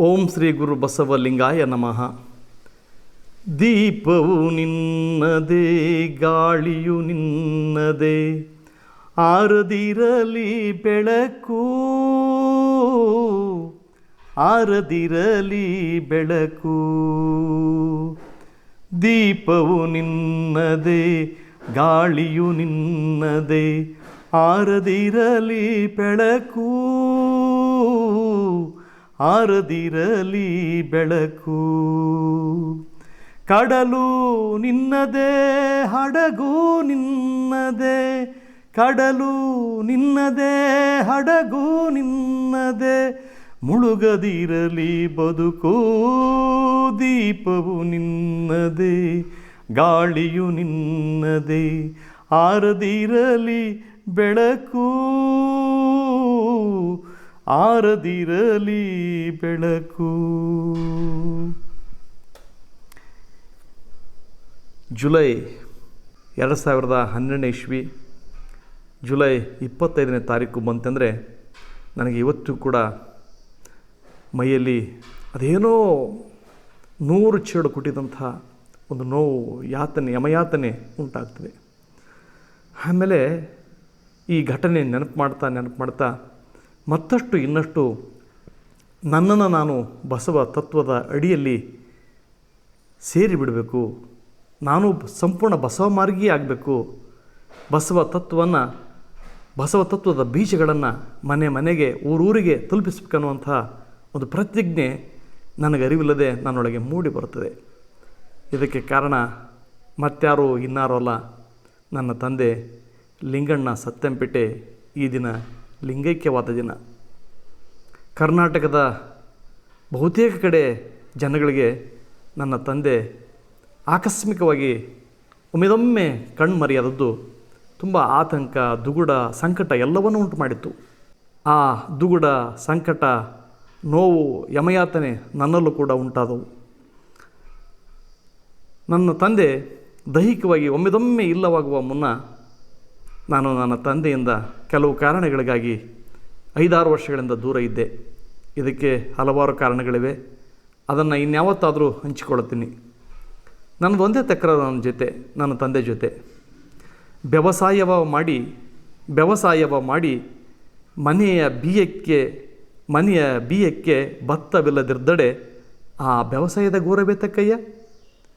ಓಂ ಶ್ರೀ ಗುರು ಬಸವಲಿಂಗಾಯ ನಮಃ. ದೀಪವು ನಿನ್ನದೇ, ಗಾಳಿಯು ನಿನ್ನದೇ, ಆರದಿರಲಿ ಬೆಳಕು ಆರದಿರಲಿ ಬೆಳಕು. ದೀಪವು ನಿನ್ನದೇ, ಗಾಳಿಯು ನಿನ್ನದೇ, ಆರದಿರಲಿ ಬೆಳಕು. ಆರದಿರಲಿ ಬೆಳಕು. ಕಡಲು ನಿನ್ನದೇ, ಹಡಗು ನಿನ್ನದೇ. ಕಡಲು ನಿನ್ನದೇ, ಹಡಗು ನಿನ್ನದೇ. ಮುಳುಗದಿರಲಿ ಬದುಕು, ದೀಪವು ನಿನ್ನದೇ. ಗಾಳಿಯು ನಿನ್ನದೇ. ಆರದಿರಲಿ ಬೆಳಕು. ಆರದಿರಲಿ ಬೆಳಕು. ಜುಲೈ ಎರಡು ಸಾವಿರದ ಹನ್ನೆರಡನೇ ಇಸ್ವಿ, ಜುಲೈ ಇಪ್ಪತ್ತೈದನೇ ತಾರೀಕು ಬಂತಂದರೆ ನನಗೆ ಇವತ್ತು ಕೂಡ ಮೈಯಲ್ಲಿ ಅದೇನೋ ನೂರು ಚೇಡು ಕುಟ್ಟಿದಂಥ ಒಂದು ನೋವು, ಯಾತನೆ, ಯಮಯಾತನೆ ಉಂಟಾಗ್ತದೆ. ಆಮೇಲೆ ಈ ಘಟನೆ ನೆನಪು ಮಾಡ್ತಾ ನೆನಪು ಮಾಡ್ತಾ ಮತ್ತಷ್ಟು ಇನ್ನಷ್ಟು ನನ್ನನ್ನು ನಾನು ಬಸವ ತತ್ವದ ಅಡಿಯಲ್ಲಿ ಸೇರಿಬಿಡಬೇಕು. ನಾನು ಸಂಪೂರ್ಣ ಬಸವ ಮಾರ್ಗಿ ಆಗಬೇಕು. ಬಸವ ತತ್ವವನ್ನು, ಬಸವ ತತ್ವದ ಬೀಜಗಳನ್ನು ಮನೆ ಮನೆಗೆ, ಊರೂರಿಗೆ ತಲುಪಿಸ್ಬೇಕನ್ನುವಂಥ ಒಂದು ಪ್ರತಿಜ್ಞೆ ನನಗೆ ಅರಿವಿಲ್ಲದೆ ನನ್ನೊಳಗೆ ಮೂಡಿ ಬರುತ್ತದೆ. ಇದಕ್ಕೆ ಕಾರಣ ಮತ್ತಾರೋ ಇನ್ನಾರೋ ಅಲ್ಲ. ನನ್ನ ತಂದೆ ಲಿಂಗಣ್ಣ ಸತ್ಯಂಪೇಟೆ ಈ ದಿನ ಲಿಂಗೈಕ್ಯವಾದ ದಿನ. ಕರ್ನಾಟಕದ ಬಹುತೇಕ ಕಡೆ ಜನಗಳಿಗೆ ನನ್ನ ತಂದೆ ಆಕಸ್ಮಿಕವಾಗಿ ಒಮ್ಮೆದೊಮ್ಮೆ ಕಣ್ಮರೆಯಾದದ್ದು ತುಂಬ ಆತಂಕ, ದುಗುಡ, ಸಂಕಟ ಎಲ್ಲವನ್ನೂ ಉಂಟು ಮಾಡಿತ್ತು. ಆ ದುಗುಡ, ಸಂಕಟ, ನೋವು, ಯಮಯಾತನೆ ನನ್ನಲ್ಲೂ ಕೂಡ ಉಂಟಾದವು. ನನ್ನ ತಂದೆ ದೈಹಿಕವಾಗಿ ಒಮ್ಮೆದೊಮ್ಮೆ ಇಲ್ಲವಾಗುವ ಮುನ್ನ ನಾನು ನನ್ನ ತಂದೆಯಿಂದ ಕೆಲವು ಕಾರಣಗಳಿಗಾಗಿ ಐದಾರು ವರ್ಷಗಳಿಂದ ದೂರ ಇದ್ದೆ. ಇದಕ್ಕೆ ಹಲವಾರು ಕಾರಣಗಳಿವೆ. ಅದನ್ನು ಇನ್ಯಾವತ್ತಾದರೂ ಹಂಚಿಕೊಳ್ಳುತ್ತೀನಿ. ನನ್ನದು ಒಂದೇ ತಕರಾರು ನನ್ನ ಜೊತೆ, ನನ್ನ ತಂದೆ ಜೊತೆ. ವ್ಯವಸಾಯವ ಮಾಡಿ ವ್ಯವಸಾಯವ ಮಾಡಿ ಮನೆಯ ಬೀಯಕ್ಕೆ ಮನೆಯ ಬೀಯಕ್ಕೆ ಭತ್ತವಿಲ್ಲದಿದ್ದಡೆ ಆ ವ್ಯವಸಾಯದ ಘೋರಬೇತಕ್ಕಯ್ಯ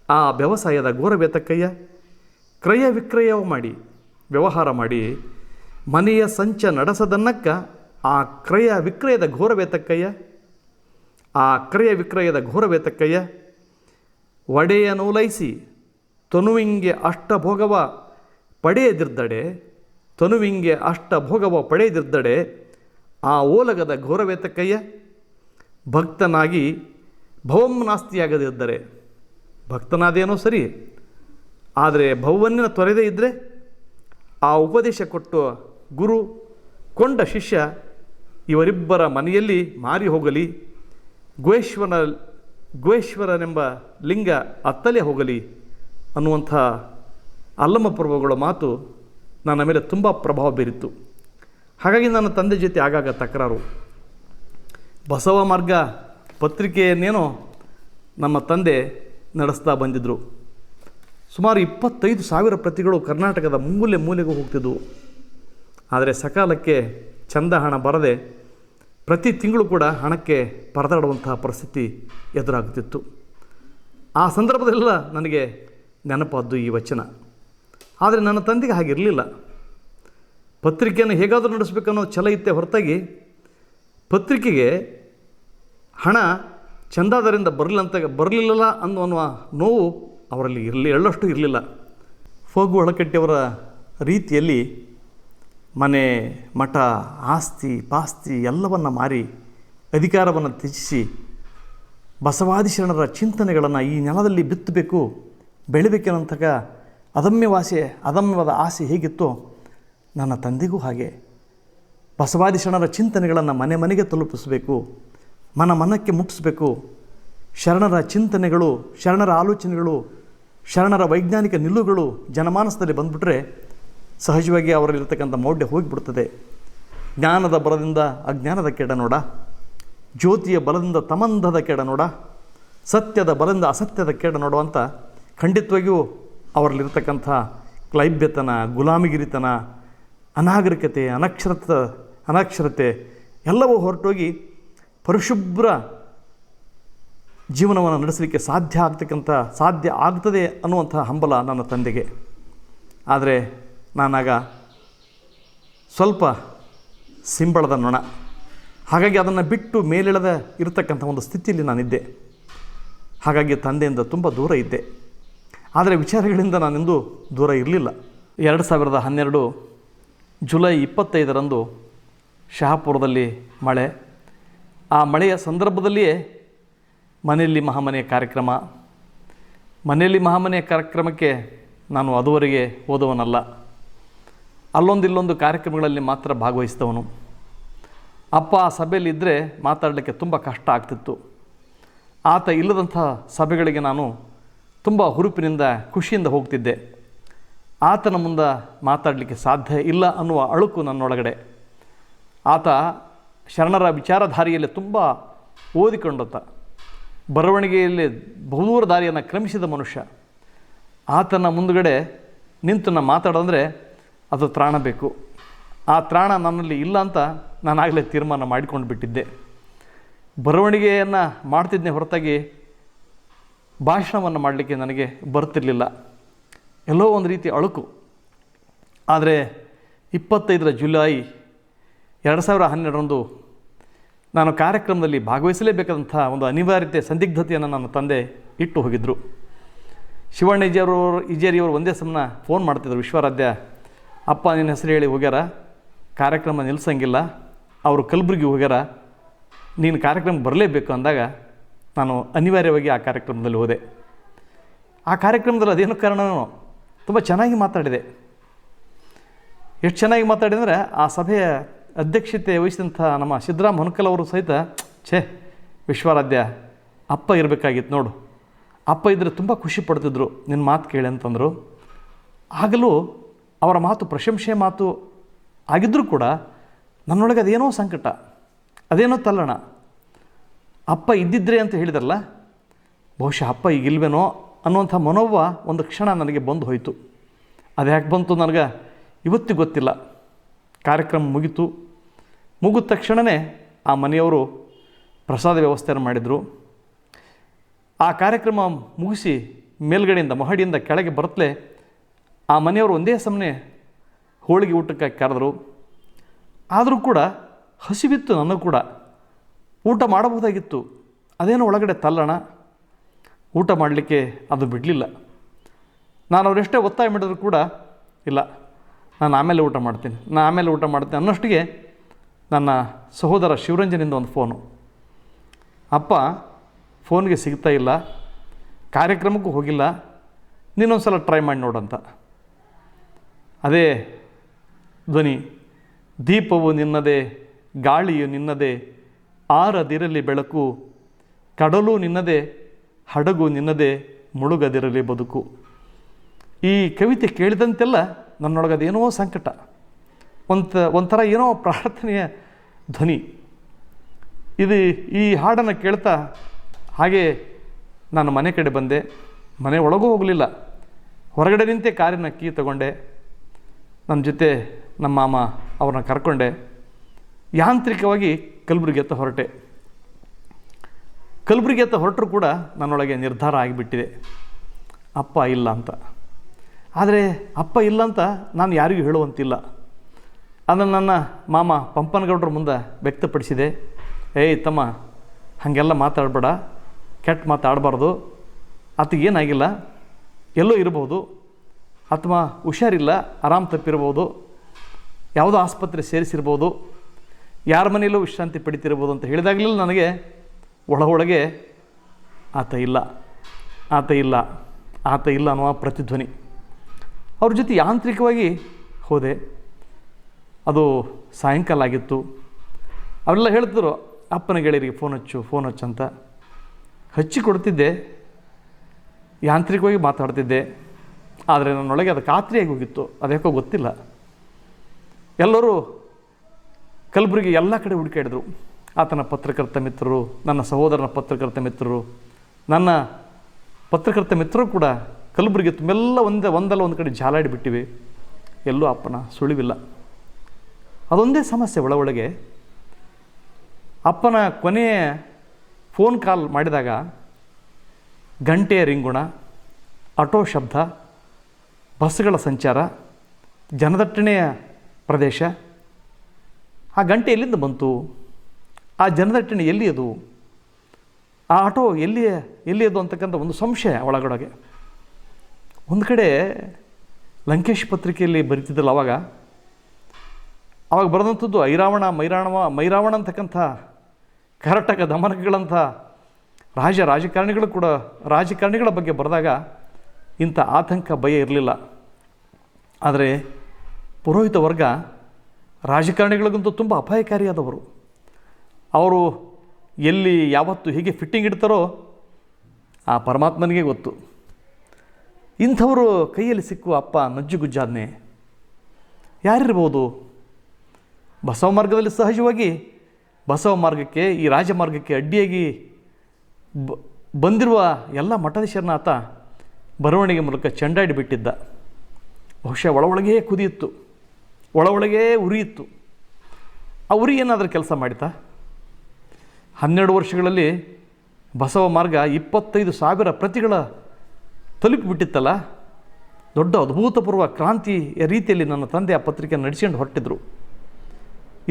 ಆ ವ್ಯವಸಾಯದ ಘೋರಬೇತಕ್ಕಯ್ಯ ಕ್ರಯ ವಿಕ್ರಯವ ಮಾಡಿ ವ್ಯವಹಾರ ಮಾಡಿ ಮನೆಯ ಸಂಚ ನಡೆಸದನ್ನಕ್ಕ ಆ ಕ್ರಯ ವಿಕ್ರಯದ ಘೋರವೇತಕ್ಕಯ್ಯ, ಆ ಕ್ರಯ ವಿಕ್ರಯದ ಘೋರವೇತಕ್ಕಯ್ಯ, ಒಡೆಯ ನೂಲೈಸಿ ತನುವಿಂಗೆ ಅಷ್ಟಭೋಗವ ಪಡೆಯದಿರ್ದಡೆ ತನುವಿಂಗೆ ಅಷ್ಟಭೋಗವ ಪಡೆಯದಿರ್ದಡೆ ಆ ಓಲಗದ ಘೋರವೇತಕ್ಕಯ್ಯ, ಭಕ್ತನಾಗಿ ಭವಂ ನಾಸ್ತಿಯಾಗದಿದ್ದರೆ ಭಕ್ತನಾದೇನೋ ಸರಿ, ಆದರೆ ಭವವನ್ನಿನ ತೊರೆದೇ ಇದ್ದರೆ ಆ ಉಪದೇಶ ಕೊಟ್ಟು ಗುರು ಕೊಂಡ ಶಿಷ್ಯ ಇವರಿಬ್ಬರ ಮನೆಯಲ್ಲಿ ಮಾರಿ ಹೋಗಲಿ. ಗುಹೇಶ್ವರ, ಗುಹೇಶ್ವರನೆಂಬ ಲಿಂಗ ಅತ್ತಲೇ ಹೋಗಲಿ ಅನ್ನುವಂಥ ಅಲ್ಲಮ ಪ್ರಭುಗಳ ಮಾತು ನನ್ನ ಮೇಲೆ ತುಂಬ ಪ್ರಭಾವ ಬೀರಿತ್ತು. ಹಾಗಾಗಿ ನನ್ನ ತಂದೆ ಜೊತೆ ಆಗಾಗ ತಕರಾರು. ಬಸವ ಮಾರ್ಗ ಪತ್ರಿಕೆಯನ್ನೇನೋ ನಮ್ಮ ತಂದೆ ನಡೆಸ್ತಾ ಬಂದಿದ್ದರು ಸುಮಾರು ಇಪ್ಪತ್ತೈದು ಸಾವಿರ ಪ್ರತಿಗಳು ಕರ್ನಾಟಕದ ಮೂಲೆ ಮೂಲೆಗೂ ಹೋಗ್ತಿದ್ವು. ಆದರೆ ಸಕಾಲಕ್ಕೆ ಚಂದ ಹಣ ಬರದೆ ಪ್ರತಿ ತಿಂಗಳು ಕೂಡ ಹಣಕ್ಕೆ ಪರದಾಡುವಂತಹ ಪರಿಸ್ಥಿತಿ ಎದುರಾಗುತ್ತಿತ್ತು. ಆ ಸಂದರ್ಭದಲ್ಲೆಲ್ಲ ನನಗೆ ನೆನಪಾದ್ದು ಈ ವಚನ. ಆದರೆ ನನ್ನ ತಂದೆಗೆ ಹಾಗಿರಲಿಲ್ಲ. ಪತ್ರಿಕೆಯನ್ನು ಹೇಗಾದರೂ ನಡೆಸಬೇಕನ್ನೋ ಛಲ ಇತ್ತೆ ಹೊರತಾಗಿ ಪತ್ರಿಕೆಗೆ ಹಣ ಚಂದಾದರಿಂದ ಬರಲಿಲ್ಲ ಅಂತ ಬರಲಿಲ್ಲಲ್ಲ ಅನ್ನುವ ನೋವು ಅವರಲ್ಲಿ ಇರಲಿ ಎಳ್ಳಷ್ಟು ಇರಲಿಲ್ಲ. ಫೋಗು ಒಳಕಟ್ಟಿಯವರ ರೀತಿಯಲ್ಲಿ ಮನೆ, ಮಠ, ಆಸ್ತಿ, ಪಾಸ್ತಿ ಎಲ್ಲವನ್ನು ಮಾರಿ ಅಧಿಕಾರವನ್ನು ತ್ಯಜಿಸಿ ಬಸವಾದಿ ಶರಣರ ಚಿಂತನೆಗಳನ್ನು ಈ ನೆಲದಲ್ಲಿ ಬಿತ್ತಬೇಕು, ಬೆಳಿಬೇಕೆನ್ನಂತಕ ಅದಮ್ಯವಾಸೆ, ಅದಮ್ಯವಾದ ಆಸೆ ಹೇಗಿತ್ತೋ ನನ್ನ ತಂದೆಗೂ ಹಾಗೆ. ಬಸವಾದಿ ಶರಣರ ಚಿಂತನೆಗಳನ್ನು ಮನೆ ಮನೆಗೆ ತಲುಪಿಸಬೇಕು, ಮನ ಮನಕ್ಕೆ ಮುಟ್ಟಿಸ್ಬೇಕು. ಶರಣರ ಚಿಂತನೆಗಳು, ಶರಣರ ಆಲೋಚನೆಗಳು ಶರಣರ ವೈಜ್ಞಾನಿಕ ನಿಲುವುಗಳು ಜನಮಾನಸದಲ್ಲಿ ಬಂದುಬಿಟ್ರೆ ಸಹಜವಾಗಿ ಅವರಲ್ಲಿರ್ತಕ್ಕಂಥ ಮೌಢ್ಯ ಹೋಗಿಬಿಡ್ತದೆ. ಜ್ಞಾನದ ಬಲದಿಂದ ಅಜ್ಞಾನದ ಕೆಡ ನೋಡ, ಜ್ಯೋತಿಯ ಬಲದಿಂದ ತಮಂಧದ ಕೆಡ ನೋಡ, ಸತ್ಯದ ಬಲದಿಂದ ಅಸತ್ಯದ ಕೆಡ ನೋಡುವಂಥ ಖಂಡಿತವಾಗಿಯೂ ಅವರಲ್ಲಿರ್ತಕ್ಕಂಥ ಕ್ಲೈಬ್ಯತನ, ಗುಲಾಮಿಗಿರಿತನ, ಅನಾಗರಿಕತೆ, ಅನಕ್ಷರತ, ಅನಕ್ಷರತೆ ಎಲ್ಲವೂ ಹೊರಟೋಗಿ ಪರಿಶುಭ್ರ ಜೀವನವನ್ನು ನಡೆಸಲಿಕ್ಕೆ ಸಾಧ್ಯ ಆಗ್ತಕ್ಕಂಥ, ಸಾಧ್ಯ ಆಗ್ತದೆ ಅನ್ನುವಂಥ ಹಂಬಲ ನನ್ನ ತಂದೆಗೆ. ಆದರೆ ನಾನಾಗ ಸ್ವಲ್ಪ ಸಿಂಬಳದ ನೊಣ. ಹಾಗಾಗಿ ಅದನ್ನು ಬಿಟ್ಟು ಮೇಲೆಳೆದ ಇರತಕ್ಕಂಥ ಒಂದು ಸ್ಥಿತಿಯಲ್ಲಿ ನಾನಿದ್ದೆ. ಹಾಗಾಗಿ ತಂದೆಯಿಂದ ತುಂಬ ದೂರ ಇದ್ದೆ. ಆದರೆ ವಿಚಾರಗಳಿಂದ ನಾನೆಂದೂ ದೂರ ಇರಲಿಲ್ಲ. ಎರಡು ಸಾವಿರದ ಹನ್ನೆರಡು ಜುಲೈ ಇಪ್ಪತ್ತೈದರಂದು ಶಹಾಪುರದಲ್ಲಿ ಮಳೆ. ಆ ಮಳೆಯ ಸಂದರ್ಭದಲ್ಲಿಯೇ ಮನೆಯಲ್ಲಿ ಮಹಾಮನೆಯ ಕಾರ್ಯಕ್ರಮ. ಮನೆಯಲ್ಲಿ ಮಹಾಮನೆಯ ಕಾರ್ಯಕ್ರಮಕ್ಕೆ ನಾನು ಅದುವರೆಗೆ ಹೋದವನಲ್ಲ. ಅಲ್ಲೊಂದು ಇಲ್ಲೊಂದು ಕಾರ್ಯಕ್ರಮಗಳಲ್ಲಿ ಮಾತ್ರ ಭಾಗವಹಿಸಿದವನು. ಅಪ್ಪ ಆ ಸಭೆಯಲ್ಲಿದ್ದರೆ ಮಾತಾಡಲಿಕ್ಕೆ ತುಂಬ ಕಷ್ಟ ಆಗ್ತಿತ್ತು. ಆತ ಇಲ್ಲದಂಥ ಸಭೆಗಳಿಗೆ ನಾನು ತುಂಬ ಹುರುಪಿನಿಂದ ಖುಷಿಯಿಂದ ಹೋಗ್ತಿದ್ದೆ. ಆತನ ಮುಂದೆ ಮಾತಾಡಲಿಕ್ಕೆ ಸಾಧ್ಯ ಇಲ್ಲ ಅನ್ನುವ ಅಳುಕು ನನ್ನೊಳಗಡೆ. ಆತ ಶರಣರ ವಿಚಾರಧಾರಿಯಲ್ಲಿ ತುಂಬ ಓದಿಕೊಂಡತ. ಬರವಣಿಗೆಯಲ್ಲಿ ಬಹುದೂರ ದಾರಿಯನ್ನು ಕ್ರಮಿಸಿದ ಮನುಷ್ಯ. ಆತನ ಮುಂದುಗಡೆ ನಿಂತು ನಾನು ಮಾತಾಡೋದಂದರೆ ಅದು ತ್ರಾಣ ಬೇಕು. ಆ ತ್ರಾಣ ನನ್ನಲ್ಲಿ ಇಲ್ಲ ಅಂತ ನಾನಾಗಲೇ ತೀರ್ಮಾನ ಮಾಡಿಕೊಂಡು ಬಿಟ್ಟಿದ್ದೆ. ಬರವಣಿಗೆಯನ್ನು ಮಾಡ್ತಿದ್ದೆ ಹೊರತಾಗಿ ಭಾಷಣವನ್ನು ಮಾಡಲಿಕ್ಕೆ ನನಗೆ ಬರ್ತಿರಲಿಲ್ಲ. ಎಲ್ಲೋ ಒಂದು ರೀತಿ ಅಳುಕು. ಆದರೆ ಇಪ್ಪತ್ತೈದರ ಜುಲೈ ಎರಡು ಸಾವಿರ ಹನ್ನೆರಡರಂದು ನಾನು ಕಾರ್ಯಕ್ರಮದಲ್ಲಿ ಭಾಗವಹಿಸಲೇಬೇಕಾದಂಥ ಒಂದು ಅನಿವಾರ್ಯತೆ, ಸಂದಿಗ್ಧತೆಯನ್ನು ನನ್ನ ತಂದೆ ಇಟ್ಟು ಹೋಗಿದ್ದರು ಶಿವಣ್ಣ ಇಜೇರಿಯವರು ಇಜೇರಿಯವರು ಒಂದೇ ಸಮನ ಫೋನ್ ಮಾಡ್ತಿದ್ರು, ವಿಶ್ವರಾಧ್ಯ, ಅಪ್ಪ ನಿನ್ನ ಹೆಸರು ಹೇಳಿ ಹೋಗ್ಯಾರ, ಕಾರ್ಯಕ್ರಮ ನಿಲ್ಲಿಸಂಗಿಲ್ಲ ಅವರು ಕಲಬುರಗಿ ಹೋಗ್ಯಾರ, ನೀನು ಕಾರ್ಯಕ್ರಮ ಬರಲೇಬೇಕು ಅಂದಾಗ ನಾನು ಅನಿವಾರ್ಯವಾಗಿ ಆ ಕಾರ್ಯಕ್ರಮದಲ್ಲಿ ಹೋದೆ. ಆ ಕಾರ್ಯಕ್ರಮದಲ್ಲಿ ಅದೇನು ಕಾರಣನೋ, ತುಂಬ ಚೆನ್ನಾಗಿ ಮಾತಾಡಿದೆ. ಎಷ್ಟು ಚೆನ್ನಾಗಿ ಮಾತಾಡಿದರೆ ಆ ಸಭೆಯ ಅಧ್ಯಕ್ಷತೆ ವಹಿಸಿದಂಥ ನಮ್ಮ ಸಿದ್ದರಾಮ್ ಹೊನಕಲ್ ಅವರು ಸಹಿತ, ಛೇ, ವಿಶ್ವಾರಾಧ್ಯ, ಅಪ್ಪ ಇರಬೇಕಾಗಿತ್ತು ನೋಡು. ಅಪ್ಪ ಇದ್ದರೆ ತುಂಬ ಖುಷಿ ಪಡ್ತಿದ್ರು ನಿನ್ನ ಮಾತು ಕೇಳಿ ಅಂತಂದರು. ಆಗಲೂ ಅವರ ಮಾತು ಪ್ರಶಂಸೆ ಮಾತು ಆಗಿದ್ದರೂ ಕೂಡ ನನ್ನೊಳಗೆ ಅದೇನೋ ಸಂಕಟ, ಅದೇನೋ ತಲ್ಲಣ. ಅಪ್ಪ ಇದ್ದಿದ್ರೆ ಅಂತ ಹೇಳಿದ್ರಲ್ಲ, ಬಹುಶಃ ಅಪ್ಪ ಈಗಿಲ್ವೇನೋ ಅನ್ನುವಂಥ ಮನೋಭಾವ ಒಂದು ಕ್ಷಣ ನನಗೆ ಬಂದು ಹೋಯಿತು. ಅದು ಯಾಕೆ ಬಂತು ನನಗೆ? ಇವತ್ತಿಗೆ ಗೊತ್ತಿಲ್ಲ. ಕಾರ್ಯಕ್ರಮ ಮುಗೀತು. ಮುಗಿದ ತಕ್ಷಣವೇ ಆ ಮನೆಯವರು ಪ್ರಸಾದ ವ್ಯವಸ್ಥೆಯನ್ನು ಮಾಡಿದರು. ಆ ಕಾರ್ಯಕ್ರಮ ಮುಗಿಸಿ ಮೇಲ್ಗಡೆಯಿಂದ ಮಹಡಿಯಿಂದ ಕೆಳಗೆ ಬರುತ್ತಲೇ ಆ ಮನೆಯವರು ಒಂದೇ ಸಮನೆ ಹೋಳಿಗೆ ಊಟಕ್ಕೆ ಕರೆದರು. ಆದರೂ ಕೂಡ ಹಸಿವಿತ್ತು ನನಗೂ ಕೂಡ. ಊಟ ಮಾಡಬಹುದಾಗಿತ್ತು. ಅದೇನೋ ಒಳಗಡೆ ತಲ್ಲಣ. ಊಟ ಮಾಡಲಿಕ್ಕೆ ಅದು ಬಿಡಲಿಲ್ಲ. ನಾನು ಅವರೆಷ್ಟೇ ಒತ್ತಾಯ ಮಾಡಿದ್ರು ಕೂಡ ಇಲ್ಲ. ನಾನು ಆಮೇಲೆ ಊಟ ಮಾಡ್ತೀನಿ. ನಾನು ಆಮೇಲೆ ಊಟ ಮಾಡ್ತೀನಿ ಅನ್ನೋಷ್ಟಿಗೆ ನನ್ನ ಸಹೋದರ ಶಿವರಂಜನಿಂದ ಒಂದು ಫೋನು. ಅಪ್ಪ, ಫೋನ್ಗೆ ಸಿಗ್ತಾ ಇಲ್ಲ, ಕಾರ್ಯಕ್ರಮಕ್ಕೂ ಹೋಗಿಲ್ಲ ನೀನೊಂದು ಸಲ ಟ್ರೈ ಮಾಡಿ ನೋಡಂತ. ಅದೇ ಧ್ವನಿ, ದೀಪವು ನಿನ್ನದೇ, ಗಾಳಿಯು ನಿನ್ನದೇ, ಆರದಿರಲಿ ಬೆಳಕು, ಕಡಲು ನಿನ್ನದೇ, ಹಡಗು ನಿನ್ನದೇ, ಮುಳುಗದಿರಲಿ ಬದುಕು. ಈ ಕವಿತೆ ಕೇಳಿದಂತೆಲ್ಲ ನನ್ನೊಳಗದೇನೋ ಸಂಕಟ. ಒಂಥ ಒಂಥರ ಏನೋ ಪ್ರಾರ್ಥನೆಯ ಧ್ವನಿ. ಇದು ಈ ಹಾಡನ್ನು ಕೇಳ್ತಾ ಹಾಗೆ ನಾನು ಮನೆ ಕಡೆ ಬಂದೆ. ಮನೆ ಒಳಗೂ ಹೋಗಲಿಲ್ಲ. ಹೊರಗಡೆ ನಿಂತೆ ಕಾರಿನ ಕೀ ತಗೊಂಡೆ. ನನ್ನ ಜೊತೆ ನಮ್ಮ ಮಾಮ ಅವ್ರನ್ನ ಕರ್ಕೊಂಡೆ. ಯಾಂತ್ರಿಕವಾಗಿ ಕಲಬುರಗಿ ಅತ್ತ ಹೊರಟೆ. ಕಲಬುರಗಿ ಅತ್ತ ಹೊರಟರು ಕೂಡ ನನ್ನೊಳಗೆ ನಿರ್ಧಾರ ಆಗಿಬಿಟ್ಟಿದೆ. ಅಪ್ಪ ಇಲ್ಲ ಅಂತ. ಆದರೆ ಅಪ್ಪ ಇಲ್ಲ ಅಂತ ನಾನು ಯಾರಿಗೂ ಹೇಳುವಂತಿಲ್ಲ. ಅದನ್ನು ನನ್ನ ಮಾಮ ಪಂಪನಗೌಡರ ಮುಂದೆ ವ್ಯಕ್ತಪಡಿಸಿದೆ. ಏಯ್ ತಮ್ಮ, ಹಾಗೆಲ್ಲ ಮಾತಾಡಬೇಡ. ಕೆಟ್ಟ ಮಾತಾಡಬಾರ್ದು ಆತಗೇನಾಗಿಲ್ಲ ಎಲ್ಲೋ ಇರ್ಬೋದು. ಅಥವಾ ಹುಷಾರಿಲ್ಲ, ಆರಾಮ್ ತಪ್ಪಿರ್ಬೋದು. ಯಾವುದೋ ಆಸ್ಪತ್ರೆ ಸೇರಿಸಿರ್ಬೋದು. ಯಾರ ಮನೆಯಲ್ಲೂ ವಿಶ್ರಾಂತಿ ಪಡಿತಿರ್ಬೋದು ಅಂತ ಹೇಳಿದಾಗಲೆಲ್ಲ ನನಗೆ ಒಳ ಒಳಗೆ ಆತ ಇಲ್ಲ. ಆತ ಇಲ್ಲ. ಆತ ಇಲ್ಲ ಅನ್ನುವ ಪ್ರತಿಧ್ವನಿ. ಅವ್ರ ಜೊತೆ ಯಾಂತ್ರಿಕವಾಗಿ ಹೋದೆ. ಅದು ಸಾಯಂಕಾಲ ಆಗಿತ್ತು. ಅವರೆಲ್ಲ ಹೇಳ್ತಿದ್ರು, ಅಪ್ಪನ ಗೆಳೆಯರಿಗೆ ಫೋನ್ ಹಚ್ಚು ಫೋನ್ ಹಚ್ಚು ಅಂತ. ಹಚ್ಚಿ ಕೊಡ್ತಿದ್ದೆ, ಯಾಂತ್ರಿಕವಾಗಿ ಮಾತಾಡ್ತಿದ್ದೆ. ಆದರೆ ನನ್ನೊಳಗೆ ಅದು ಖಾತ್ರಿಯಾಗಿ ಹೋಗಿತ್ತು ಅದ್ಯಾಕೋ ಗೊತ್ತಿಲ್ಲ. ಎಲ್ಲರೂ ಕಲಬುರಗಿ ಎಲ್ಲ ಕಡೆ ಹುಡುಕಾಡಿದ್ರು ಆತನ ಪತ್ರಕರ್ತ ಮಿತ್ರರು, ನನ್ನ ಸಹೋದರನ ಪತ್ರಕರ್ತ ಮಿತ್ರರು, ನನ್ನ ಪತ್ರಕರ್ತ ಮಿತ್ರರು ಕೂಡ ಕಲಬುರಗಿ ತುಂಬೆಲ್ಲ ಒಂದೇ, ಒಂದಲ್ಲ ಒಂದು ಕಡೆ ಜಾಲಾಡಿಬಿಟ್ಟಿವೆ ಎಲ್ಲೂ ಅಪ್ಪನ ಸುಳಿವಿಲ್ಲ. ಅದೊಂದೇ ಸಮಸ್ಯೆ ಒಳ ಅಪ್ಪನ ಕೊನೆಯ ಫೋನ್ ಕಾಲ್ ಮಾಡಿದಾಗ ಗಂಟೆಯ ರಿಂಗುಣ ಆಟೋ ಶಬ್ದ ಬಸ್ಗಳ ಸಂಚಾರ, ಜನದಟ್ಟಣೆಯ ಪ್ರದೇಶ. ಆ ಗಂಟೆ ಎಲ್ಲಿಂದ ಬಂತು? ಆ ಜನದಟ್ಟಣೆ ಎಲ್ಲಿ ಅದು? ಆ ಆಟೋ ಎಲ್ಲಿ ಎಲ್ಲಿ ಅದು ಅಂತಕ್ಕಂಥ ಒಂದು ಸಂಶಯ ಒಳಗೊಳಗೆ. ಒಂದು ಕಡೆ ಲಂಕೇಶ್ ಪತ್ರಿಕೆಯಲ್ಲಿ ಬರೀತಿದ್ದಲ್ಲ ಅವಾಗ ಅವಾಗ ಬರೆದಂಥದ್ದು ಐರಾವಣ, ಮೈರಾಣವ, ಮೈರಾವಣ ಅಂತಕ್ಕಂಥ ಕರಟಕ ದಮನಗಳಂಥ ರಾಜ ರಾಜಕಾರಣಿಗಳು ಕೂಡ ರಾಜಕಾರಣಿಗಳ ಬಗ್ಗೆ ಬರೆದಾಗ ಇಂಥ ಆತಂಕ, ಭಯ ಇರಲಿಲ್ಲ. ಆದರೆ ಪುರೋಹಿತ ವರ್ಗ ರಾಜಕಾರಣಿಗಳಿಗಂತೂ ತುಂಬ ಅಪಾಯಕಾರಿಯಾದವರು. ಅವರು ಎಲ್ಲಿ ಯಾವತ್ತು ಹೀಗೆ ಫಿಟ್ಟಿಂಗ್ ಇಡ್ತಾರೋ ಆ ಪರಮಾತ್ಮನಿಗೆ ಗೊತ್ತು. ಇಂಥವರು ಕೈಯಲ್ಲಿ ಸಿಕ್ಕುವ ಅಪ್ಪ, ನಜ್ಜುಗುಜ್ಜಾದ್ನೆ ಯಾರಿರ್ಬೋದು? ಬಸವ ಮಾರ್ಗದಲ್ಲಿ ಸಹಜವಾಗಿ ಬಸವ ಮಾರ್ಗಕ್ಕೆ, ಈ ರಾಜಮಾರ್ಗಕ್ಕೆ ಅಡ್ಡಿಯಾಗಿ ಬ, ಬಂದಿರುವ ಎಲ್ಲ ಮಠಾಧೀಶರನ್ನ ಆತ ಬರವಣಿಗೆ ಮೂಲಕ ಚೆಂಡಾಡಿ ಬಿಟ್ಟಿದ್ದ. ಬಹುಶಃ ಒಳ ಒಳಗೇ ಕುದಿಯಿತ್ತು ಒಳ ಒಳಗೇ ಉರಿಯಿತ್ತು. ಆ ಉರಿ ಏನಾದರೂ ಕೆಲಸ ಮಾಡಿತಾ? ಹನ್ನೆರಡು ವರ್ಷಗಳಲ್ಲಿ ಬಸವ ಮಾರ್ಗ ಇಪ್ಪತ್ತೈದು ಸಾವಿರ ಪ್ರತಿಗಳ ತಲುಪಿಬಿಟ್ಟಿತ್ತಲ್ಲ? ದೊಡ್ಡ ಅದ್ಭುತಪೂರ್ವ ಕ್ರಾಂತಿಯ ರೀತಿಯಲ್ಲಿ ನನ್ನ ತಂದೆ ಆ ಪತ್ರಿಕೆ ನಡೆಸ್ಕೊಂಡು ಹೊರಟಿದ್ರು.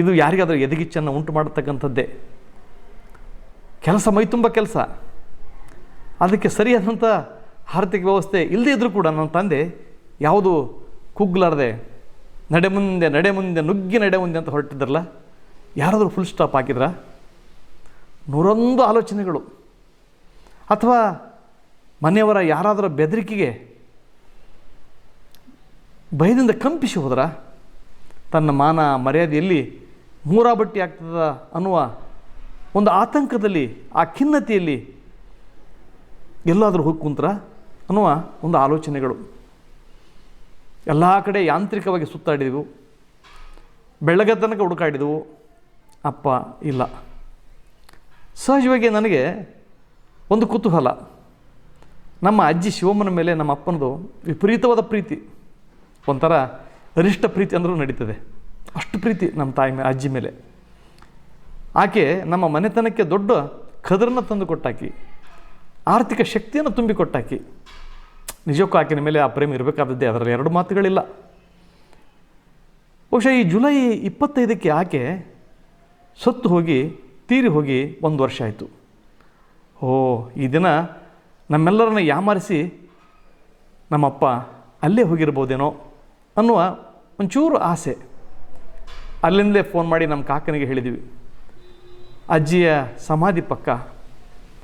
ಇದು ಯಾರಿಗಾದರೂ ಎದಗಿಚ್ಚನ್ನು ಉಂಟು ಮಾಡತಕ್ಕಂಥದ್ದೇ. ಕೆಲಸ ಮೈ ತುಂಬ ಕೆಲಸ. ಅದಕ್ಕೆ ಸರಿಯಾದಂಥ ಆರ್ಥಿಕ ವ್ಯವಸ್ಥೆ ಇಲ್ಲದೇ ಇದ್ದರೂ ಕೂಡ ನನ್ನ ತಂದೆ ಯಾವುದು ಕುಗ್ಲಾರದೆ, ನಡೆ ಮುಂದೆ ನಡೆ ಮುಂದೆ, ನುಗ್ಗಿ ನಡೆ ಮುಂದೆ ಅಂತ ಹೊರಟಿದ್ರಲ್ಲ, ಯಾರಾದರೂ ಫುಲ್ ಸ್ಟಾಪ್ ಹಾಕಿದ್ರ? ನೂರೊಂದು ಆಲೋಚನೆಗಳು. ಅಥವಾ ಮನೆಯವರ ಯಾರಾದರೂ ಬೆದರಿಕೆಗೆ ಭಯದಿಂದ ಕಂಪಿಸಿ ಹೋದ್ರ? ತನ್ನ ಮಾನ ಮರ್ಯಾದೆಯಲ್ಲಿ ಮೂರಾ ಬಟ್ಟಿ ಆಗ್ತದ ಅನ್ನುವ ಒಂದು ಆತಂಕದಲ್ಲಿ, ಆ ಖಿನ್ನತೆಯಲ್ಲಿ ಎಲ್ಲಾದರೂ ಹೋಗಿ ಕುಂತ್ರ ಅನ್ನುವ ಒಂದು ಆಲೋಚನೆಗಳು. ಎಲ್ಲ ಕಡೆ ಯಾಂತ್ರಿಕವಾಗಿ ಸುತ್ತಾಡಿದೆವು. ಬೆಳಗ್ಗೆ ತನಕ ಹುಡುಕಾಡಿದೆವು. ಅಪ್ಪ, ಇಲ್ಲ. ಸಹಜವಾಗಿ ನನಗೆ ಒಂದು ಕುತೂಹಲ. ನಮ್ಮ ಅಜ್ಜಿ ಶಿವಮ್ಮನ ಮೇಲೆ ನಮ್ಮ ಅಪ್ಪನದು ವಿಪರೀತವಾದ ಪ್ರೀತಿ. ಒಂಥರ ಅರಿಷ್ಟ ಪ್ರೀತಿ ಅಂದರೂ ನಡೀತದೆ. ಅಷ್ಟು ಪ್ರೀತಿ ನಮ್ಮ ತಾಯಿ ಮೇಲೆ ಅಜ್ಜಿ ಮೇಲೆ. ಆಕೆ ನಮ್ಮ ಮನೆತನಕ್ಕೆ ದೊಡ್ಡ ಖದರನ್ನು ತಂದು ಕೊಟ್ಟಾಕಿ, ಆರ್ಥಿಕ ಶಕ್ತಿಯನ್ನು ತುಂಬಿಕೊಟ್ಟಾಕಿ ನಿಜಕ್ಕೂ ಆಕಿನ ಮೇಲೆ ಆ ಪ್ರೇಮ ಇರಬೇಕಾದದ್ದೇ, ಅದರಲ್ಲಿ ಎರಡು ಮಾತುಗಳಿಲ್ಲ. ಬಹುಶಃ ಈ ಜುಲೈ ಇಪ್ಪತ್ತೈದಕ್ಕೆ ಆಕೆ ಸತ್ತು ಹೋಗಿ, ತೀರಿ ಹೋಗಿ ಒಂದು ವರ್ಷ ಆಯಿತು. ಓ ಈ ದಿನ ನಮ್ಮೆಲ್ಲರನ್ನ ಯಾಮಾರಿಸಿ ನಮ್ಮಪ್ಪ ಅಲ್ಲೇ ಹೋಗಿರ್ಬೋದೇನೋ ಅನ್ನುವ ಒಂಚೂರು ಆಸೆ. ಅಲ್ಲಿಂದಲೇ ಫೋನ್ ಮಾಡಿ ನಮ್ಮ ಕಾಕನಿಗೆ ಹೇಳಿದ್ವಿ. ಅಜ್ಜಿಯ ಸಮಾಧಿ ಪಕ್ಕ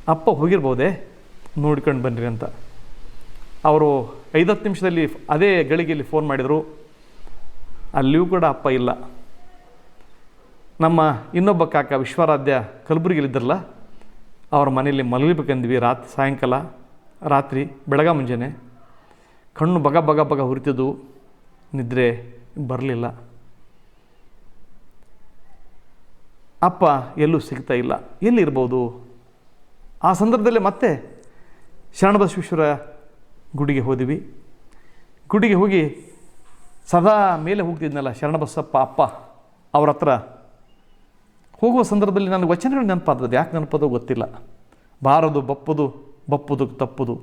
ಅಪ್ಪ ಹೋಗಿರ್ಬೋದೇ? ನೋಡ್ಕೊಂಡು ಬನ್ನಿರಿ ಅಂತ. ಅವರು ಐದತ್ತು ನಿಮಿಷದಲ್ಲಿ ಅದೇ ಗಳಿಗೆಯಲ್ಲಿ ಫೋನ್ ಮಾಡಿದರು. ಅಲ್ಲಿಯೂ ಕೂಡ ಅಪ್ಪ ಇಲ್ಲ. ನಮ್ಮ ಇನ್ನೊಬ್ಬ ಕಾಕ ವಿಶ್ವರಾಧ್ಯ ಕಲಬುರಗಿಲಿದ್ದರಲ್ಲ? ಅವ್ರ ಮನೆಯಲ್ಲಿ ಮಲಗಬೇಕಂದ್ವಿ ರಾತ್ರಿ ಸಾಯಂಕಾಲ, ರಾತ್ರಿ ಬೆಳಗ ಮುಂಜಾನೆ. ಕಣ್ಣು ಬಗ ಬಗ ಬಗ ಹುರಿತಿದ್ದು, ನಿದ್ರೆ ಬರಲಿಲ್ಲ. ಅಪ್ಪ ಎಲ್ಲೂ ಸಿಗ್ತಾ ಇಲ್ಲ. ಎಲ್ಲಿರ್ಬೋದು? ಆ ಸಂದರ್ಭದಲ್ಲಿ ಮತ್ತೆ ಶರಣಬಸವೇಶ್ವರ ಗುಡಿಗೆ ಹೋದಿವಿ. ಗುಡಿಗೆ ಹೋಗಿ ಸದಾ ಮೇಲೆ ಹೋಗ್ತಿದ್ನಲ್ಲ ಶರಣಬಸಪ್ಪ ಅಪ್ಪ ಅವ್ರ ಹತ್ರ. ಹೋಗುವ ಸಂದರ್ಭದಲ್ಲಿ ನನಗೆ ವಚನಗಳು ನೆನಪಾದದ್ದು. ಯಾಕೆ ನೆನಪದೋ ಗೊತ್ತಿಲ್ಲ. ಬಾರದು, ಬಪ್ಪದು, ಬಪ್ಪುದು, ತಪ್ಪುದು.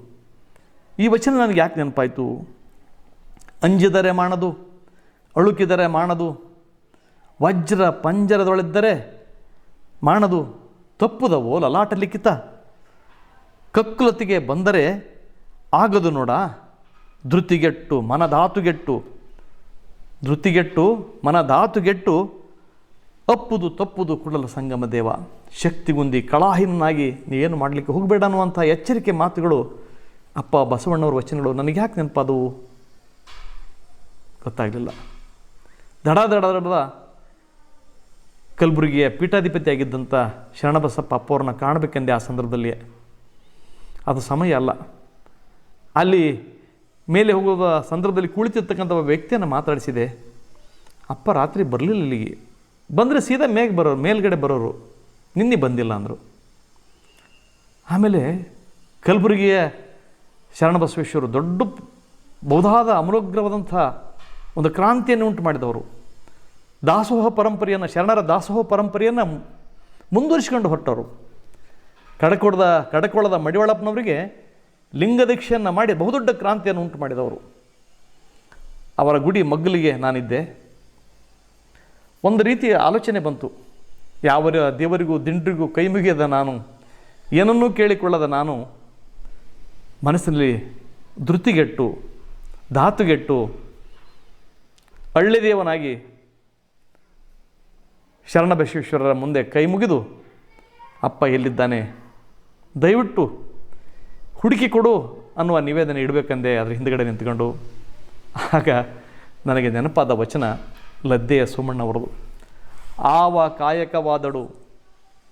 ಈ ವಚನ ನನಗೆ ಯಾಕೆ ನೆನಪಾಯಿತು? ಅಂಜಿದರೆ ಮಾಡದು ಅಳುಕಿದರೆ ಮಾಡದು ವಜ್ರ ಪಂಜರದೊಳಿದ್ದರೆ ಮಾಡದು ತಪ್ಪುದವೋ ಲಲಾಟ ಲಿಖಿತ. ಕಕ್ಕುಲತಿಗೆ ಬಂದರೆ ಆಗದು ನೋಡ. ಧೃತಿಗೆಟ್ಟು ಮನಧಾತುಗೆಟ್ಟು ಧೃತಿಗೆಟ್ಟು ಮನಧಾತುಗೆಟ್ಟು ಅಪ್ಪುದು ತಪ್ಪುದು ಕುಡಲ ಸಂಗಮ ದೇವ. ಶಕ್ತಿಗುಂದಿ ನೀ ಏನು ಮಾಡಲಿಕ್ಕೆ ಹೋಗಬೇಡ ಅನ್ನುವಂಥ ಎಚ್ಚರಿಕೆ ಮಾತುಗಳು ಅಪ್ಪ ಬಸವಣ್ಣವ್ರ ವಚನಗಳು ನನಗೆ ಯಾಕೆ ನೆನಪಾದವು? ಗೊತ್ತಾಗಲಿಲ್ಲ. ದಡ ದಡ ದಡದ ಕಲಬುರಗಿಯ ಪೀಠಾಧಿಪತಿ ಆಗಿದ್ದಂಥ ಶರಣಬಸಪ್ಪ ಅಪ್ಪವ್ರನ್ನ ಕಾಣಬೇಕೆಂದೇ ಆ ಸಂದರ್ಭದಲ್ಲಿ ಅದು ಸಮಯ ಅಲ್ಲ. ಅಲ್ಲಿ ಮೇಲೆ ಹೋಗುವ ಸಂದರ್ಭದಲ್ಲಿ ಕುಳಿತಿರ್ತಕ್ಕಂಥ ಒಬ್ಬ ವ್ಯಕ್ತಿಯನ್ನು ಮಾತಾಡಿಸಿದೆ, ಅಪ್ಪ, ರಾತ್ರಿ ಬರಲಿಲ್ಲ ಇಲ್ಲಿಗೆ. ಬಂದರೆ ಸೀದಾ ಮೇಗೆ ಬರೋರು, ಮೇಲ್ಗಡೆ ಬರೋರು. ನಿನ್ನೆ ಬಂದಿಲ್ಲ ಅಂದರು. ಆಮೇಲೆ ಕಲಬುರಗಿಯ ಶರಣಬಸವೇಶ್ವರರು ದೊಡ್ಡ ಬಹುದಾದ ಅಮರೋಗ್ರವಾದಂಥ ಒಂದು ಕ್ರಾಂತಿಯನ್ನು ಉಂಟು ಮಾಡಿದವರು ದಾಸೋಹ ಪರಂಪರೆಯನ್ನು, ಶರಣರ ದಾಸೋಹ ಪರಂಪರೆಯನ್ನು ಮುಂದುವರಿಸಿಕೊಂಡು ಹೊರಟವರು ಕಡಕೊಳದ ಕಡಕೊಳದ ಮಡಿವಾಳಪ್ಪನವರಿಗೆ ಲಿಂಗದೀಕ್ಷೆಯನ್ನು ಮಾಡಿ ಬಹುದೊಡ್ಡ ಕ್ರಾಂತಿಯನ್ನು ಉಂಟು ಮಾಡಿದವರು. ಅವರ ಗುಡಿ ಮಗ್ಗಲಿಗೆ ನಾನಿದ್ದೆ. ಒಂದು ರೀತಿಯ ಆಲೋಚನೆ ಬಂತು. ಯಾವ ದೇವರಿಗೂ ದಿಂಡ್ರಿಗೂ ಕೈ ಮುಗಿಯದ ನಾನು, ಏನನ್ನೂ ಕೇಳಿಕೊಳ್ಳದ ನಾನು, ಮನಸ್ಸಿನಲ್ಲಿ ಧೃತಿಗೆಟ್ಟು, ಧಾತುಗೆಟ್ಟು, ಹಳ್ಳಿದೇವನಾಗಿ ಶರಣಬಸವೇಶ್ವರರ ಮುಂದೆ ಕೈ ಮುಗಿದು, ಅಪ್ಪ ಎಲ್ಲಿದ್ದಾನೆ? ದಯವಿಟ್ಟು ಹುಡುಕಿ ಕೊಡು ಅನ್ನುವ ನಿವೇದನೆ ಇಡಬೇಕಂದೆ ಅದರ ಹಿಂದುಗಡೆ ನಿಂತ್ಕೊಂಡು. ಆಗ ನನಗೆ ನೆನಪಾದ ವಚನ ಲದ್ದೆಯ ಸೋಮಣ್ಣವರದು. ಆವ ಕಾಯಕವಾದಡು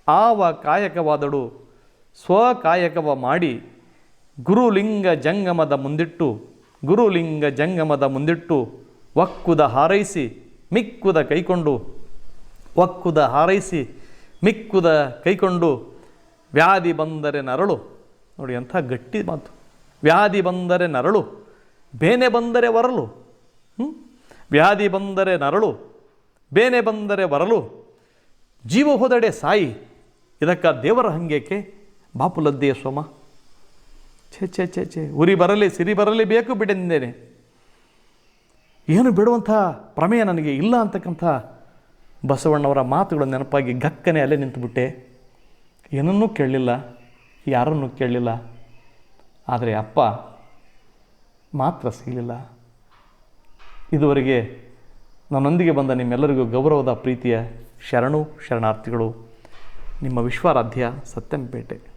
ಆವ ಕಾಯಕವಾದಡು, ಸ್ವಕಾಯಕವ ಮಾಡಿ ಗುರುಲಿಂಗ ಜಂಗಮದ ಮುಂದಿಟ್ಟು, ಗುರುಲಿಂಗ ಜಂಗಮದ ಮುಂದಿಟ್ಟು, ಒಕ್ಕುದ ಹಾರೈಸಿ, ಮಿಕ್ಕುದ ಕೈಕೊಂಡು ಒಕ್ಕುದ ಹಾರೈಸಿ ಮಿಕ್ಕುದ ಕೈಕೊಂಡು ವ್ಯಾಧಿ ಬಂದರೆ ನರಳು. ನೋಡಿ ಅಂಥ ಗಟ್ಟಿ ಮಾತು. ವ್ಯಾಧಿ ಬಂದರೆ ನರಳು, ಬೇನೆ ಬಂದರೆ ವರಲು? ವ್ಯಾಧಿ ಬಂದರೆ ನರಳು, ಬೇನೆ ಬಂದರೆ ವರಲು ಜೀವ ಹೋದಡೆ ಸಾಯಿ. ಇದಕ್ಕ ದೇವರ ಹಂಗೇಕೆ ಬಾಪುಲದ್ದೆಯ ಸೋಮ. ಛೇ ಛೇ ಛೇ ಛೇ, ಉರಿ ಬರಲಿ, ಸಿರಿ ಬರಲಿ, ಬೇಕು ಬಿಡೆಂದೇನೆ ಏನು ಬಿಡುವಂಥ ಪ್ರಮೇಯ ನನಗೆ ಇಲ್ಲ ಅಂತಕ್ಕಂಥ ಬಸವಣ್ಣವರ ಮಾತುಗಳು ನೆನಪಾಗಿ ಗಕ್ಕನೆ ಅಲ್ಲೇ ನಿಂತುಬಿಟ್ಟೆ. ಏನನ್ನೂ ಕೇಳಲಿಲ್ಲ, ಯಾರನ್ನೂ ಕೇಳಲಿಲ್ಲ. ಆದರೆ ಅಪ್ಪ ಮಾತ್ರ ಸಿಗಲಿಲ್ಲ. ಇದುವರೆಗೆ ನನ್ನೊಂದಿಗೆ ಬಂದ ನಿಮ್ಮೆಲ್ಲರಿಗೂ ಗೌರವದ ಪ್ರೀತಿಯ ಶರಣು, ಶರಣಾರ್ಥಿಗಳು, ನಿಮ್ಮ ವಿಶ್ವಾರಾಧ್ಯ ಸತ್ಯಂಪೇಟೆ.